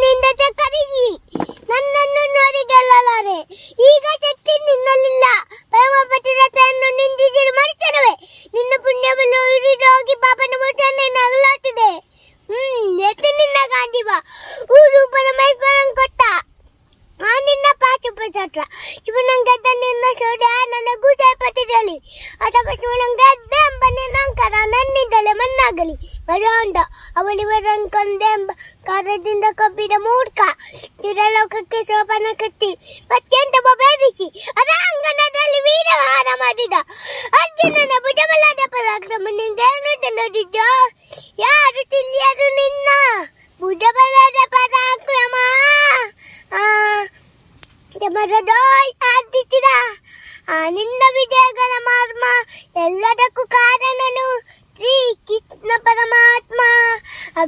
ನಿನ್ನಿಂದ ಕರಿಗಿ ನನ್ನನ್ನು ನೋಡಿ ಗೆಲ್ಲಲಾರೆ. ಈಗ ಶಕ್ತಿ ನಿನ್ನಲ್ಲಿಲ್ಲ. ಪರಮಪತಿರಥವನ್ನು ನಿಂದಿಸಿರು ಮರುಚನವೆ ನಿನ್ನ ಪುಣ್ಯವನ್ನು ಇರಿದೋಗಿ ಪಾಪನ ಮುಟ್ಟನ್ನು ನಗಲಾಟಿದೆ ಹ್ಮ್ ಎತ್ತು ನಿನ್ನ ಗಾಂಧಿವ. ಊರು ಪರಮೇಶ್ವರನ್ ಕೊಟ್ಟ. ಆ ನಿನ್ನ ಪಾಶುಪತ್ರ ಶಿವನಂಗದ್ದ ನಿನ್ನ ಸೋದ ನನಗೂ ಸೇರ್ಪಟ್ಟಿರಲಿ. ಅಥವಾ ಶಿವನಂಗದ್ದ ಎಂಬ ಆಗಲಿ ವರಾಂಡ ಅವಳಿವರಂಕೊಂದೆಂಬ ಕಾರದಿಂದ ಕಬ್ಬಿದ ಮೂರ್ಖ. ಚಿರಲೋಕಕ್ಕೆ ಶೋಭನ ಕಟ್ಟಿ ಅತ್ಯಂತ ಬಬೇರಿಸಿ ಅರಾಂಗಣದಲ್ಲಿ ವೀರಹಾರ ಮಾಡಿದ. ಅರ್ಜುನನ ಭುಜಬಲದ ಪರಾಕ್ರಮ ನಿಂಗೇನು ತಿಳಿದಿದ್ದ ಯಾರು ತಿಳಿಯರು ನಿನ್ನ? ಭುಜಬಲದ ಪರಾಕ್ರಮ? ಮರದೋಯ್ ಆದಿಸಿದ ಆ, ನಿನ್ನ ವಿಜಯಗಳ ಮಾರ್ಮ ಎಲ್ಲದಕ್ಕೂ ಕಾರಣನು